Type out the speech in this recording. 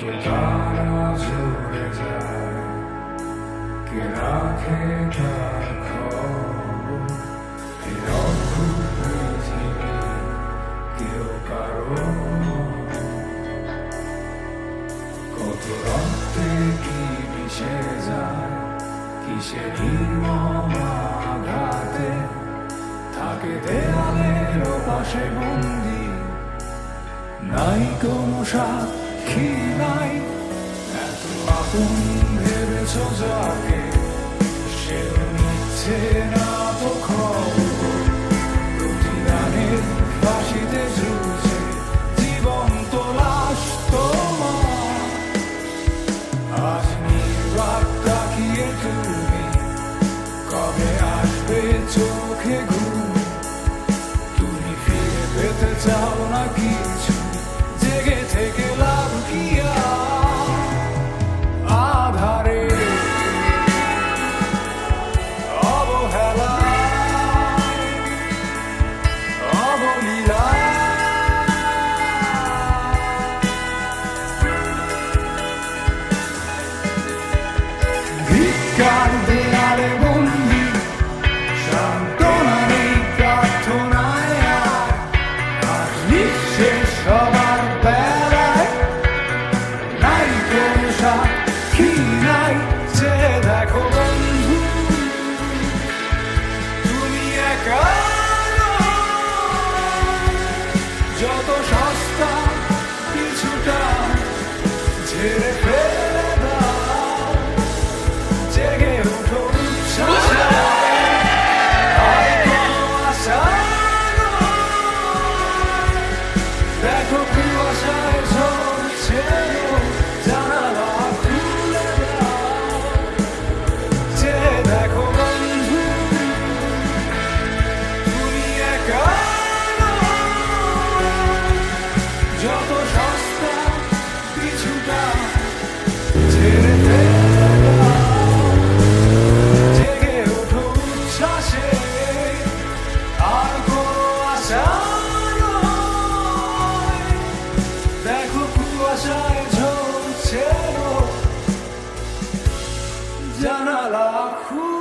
যে তারা ঝরে যায়, কে কেউ কারও কত কি মিশে যায়? কিসে নির্মম আঘাতে? থাকে দেয়ালের পাশে বন্দি, নাই কোনো সাথ সাক্ষী নাই সে নিচ্ছে না তো খবর ফাঁসিতে ঝুলছে জীবন্ত লাশ তোমার আজ নির্বাক তুমি কবে তুমি পেতে চাও না God. জানালা খুলে